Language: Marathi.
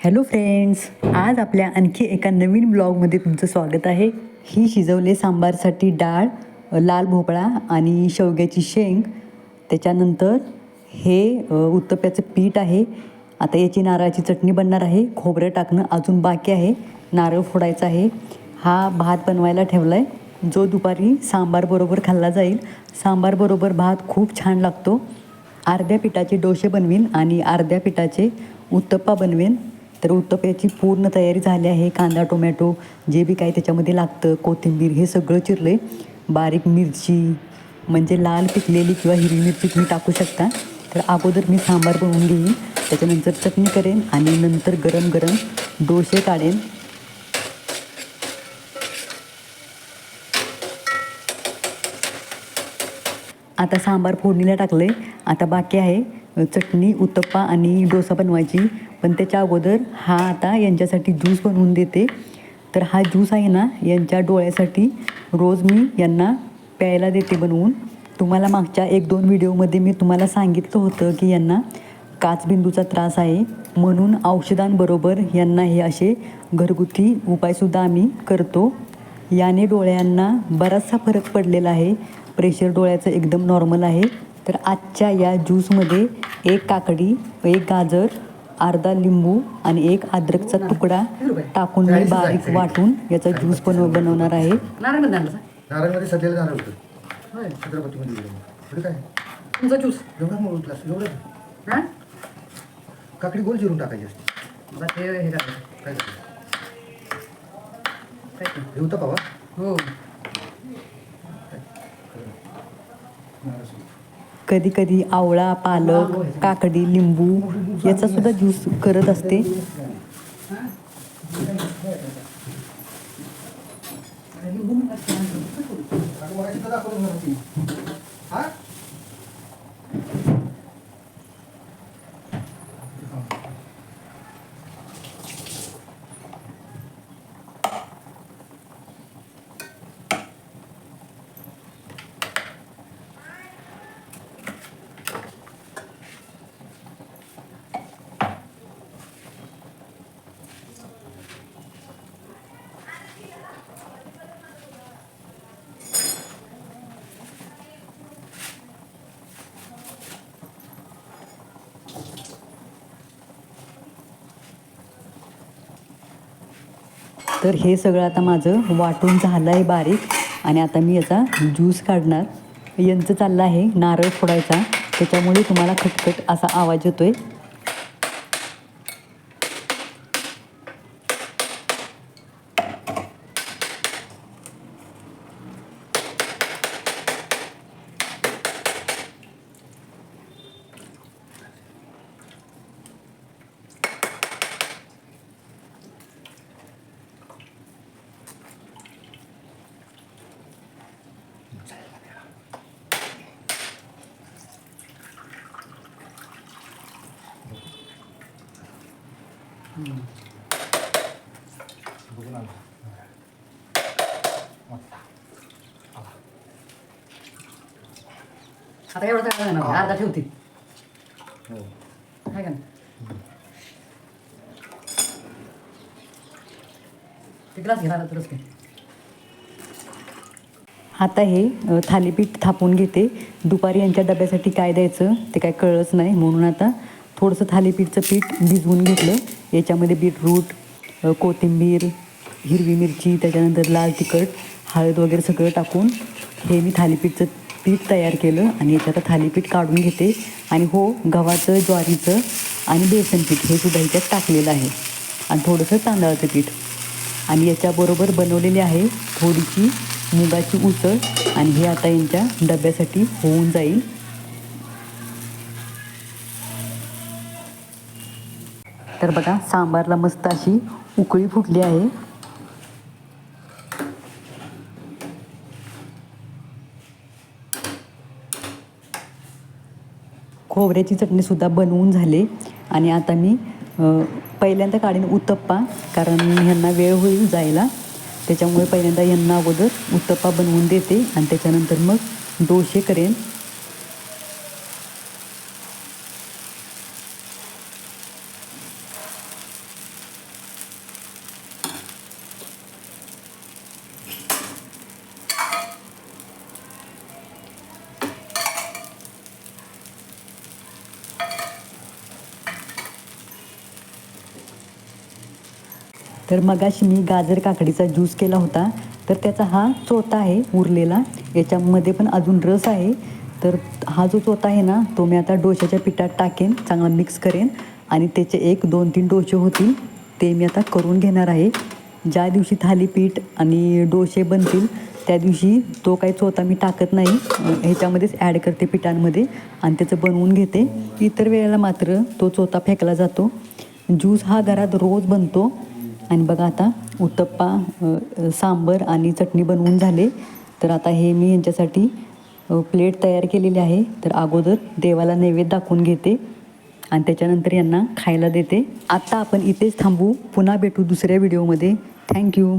हॅलो फ्रेंड्स आज आपल्या आणखी एका नवीन ब्लॉगमध्ये तुमचं स्वागत आहे. ही शिजवले सांबारसाठी डाळ लाल भोपळा आणि शेवग्याची शेंग. त्याच्यानंतर हे उत्तप्याचं पीठ आहे. आता याची नारळाची चटणी बनणार आहे. खोबरं टाकणं अजून बाकी आहे. नारळ फोडायचा आहे. हा भात बनवायला ठेवला आहे जो दुपारी सांबारबरोबर खाल्ला जाईल. सांबारबरोबर भात खूप छान लागतो. अर्ध्या पिठाचे डोसे बनवीन आणि अर्ध्या पिठाचे उत्तप्पा बनवेन. तर उत्तप्याची पूर्ण तयारी झाली आहे. कांदा टोमॅटो जे बी काही त्याच्यामध्ये लागतं कोथिंबीर हे सगळं चिरले बारीक मिरची म्हणजे लाल पिकलेली किंवा हिरवी मिरची तुम्ही टाकू शकता. तर अगोदर मी सांबार बनवून घेईन. त्याच्यानंतर चटणी करेन आणि नंतर गरम गरम डोसे काढेन. आता सांबार फोडणीला टाकलं आहे आता बाकी आहे. चटणी उत्तप्पा आणि डोसा बनवायची. पण त्याच्या अगोदर हा आता यांच्यासाठी ज्यूस बनवून देते. तर हा ज्यूस आहे ना यांच्या डोळ्यासाठी रोज मी यांना प्यायला देते बनवून. तुम्हाला मागच्या एक दोन व्हिडिओमध्ये मी तुम्हाला सांगितलं होतं की यांना काचबिंदूचा त्रास आहे. म्हणून औषधांबरोबर यांना हे असे घरगुती उपायसुद्धा आम्ही करतो. याने डोळ्यांना बराचसा फरक पडलेला आहे. प्रेशर डोळ्याचं एकदम नॉर्मल आहे. तर आजच्या या ज्यूसमध्ये एक काकडी एक गाजर अर्धा लिंबू आणि एक अद्रकचा तुकडा टाकून मी बारीक वाटून याचा ज्यूस बनव बनवणार आहे. सध्याला होतं. छत्रपतीमध्ये पुढे काय? तुमचा ज्यूस. एवढा मोठा ग्लास एवढं? हा? काकडी गोल चिरून टाकायची असते. ते हे करायचं. काय काय? हे पावा हो. कधी कधी आवळा पालक काकडी लिंबू याचा सुद्धा ज्यूस करत असते. तर हे सगळं आता माझं वाटून झालं आहे बारीक. आणि आता मी याचा ज्यूस काढणार. यांचं चाललं आहे नारळ फोडायचा. त्याच्यामुळे तुम्हाला खटखट असा आवाज येतो आहे आता एवढं काय ना अर्धा ठेवते काय का ते ग्लास घ्या तरच काय आता हे थालीपीठ थापून घेते. दुपारी यांच्या डब्यासाठी काय द्यायचं ते काय कळलंच नाही म्हणून आता थोडंसं थालीपीठचं पीठ भिजवून घेतलं. याच्यामध्ये बीटरूट कोथिंबीर हिरवी मिरची त्याच्यानंतर लाल तिखट हळद वगैरे सगळं टाकून हे मी थालीपीठचं पीठ तयार केलं आणि याच्यात थालीपीठ काढून घेते. आणि हो गव्हाचं ज्वारीचं आणि बेसन पीठ हे सुद्धा ह्याच्यात टाकलेलं आहे. आणि थोडंसं तांदळाचं पीठ. आणि याच्याबरोबर बनवलेली आहे थोडीशी मुगाची उसळ आणि हे आता यांच्या डब्यासाठी होऊन जाईल. तर बघा सांबारला मस्त अशी उकळी फुटली आहे. खोबऱ्याची चटणीसुद्धा बनवून झाले. आणि आता मी पहिल्यांदा काढीन उत्तप्पा कारण ह्यांना वेळ होईल जायला. त्याच्यामुळे पहिल्यांदा यांना अगोदर उत्तप्पा बनवून देते. आणि त्याच्यानंतर मग डोसे करेन. तर मगाशी मी गाजर काकडीचा ज्यूस केला होता तर त्याचा हा चोथा आहे उरलेला. याच्यामध्ये पण अजून रस आहे. तर हा जो चोथा आहे ना तो मी आता डोशाच्या पिठात टाकेन चांगला मिक्स करेन आणि त्याचे एक दोन तीन डोसे होतील ते मी आता करून घेणार आहे. ज्या दिवशी थालीपीठ आणि डोसे बनतील त्या दिवशी तो काही चोथा मी टाकत नाही. ह्याच्यामध्येच ॲड करते पिठांमध्ये आणि त्याचं बनवून घेते. इतर वेळेला मात्र तो चोथा फेकला जातो. ज्यूस हा घरात रोज बनतो. आणि बघा आता उत्तप्पा सांबर आणि चटणी बनवून झाले. तर आता हे मी यांच्यासाठी प्लेट तयार केलेली आहे. तर अगोदर देवाला नैवेद्य दाखवून घेते आणि त्याच्यानंतर यांना खायला देते. आत्ता आपण इथेच थांबू. पुन्हा भेटू दुसऱ्या व्हिडिओमध्ये. थँक्यू.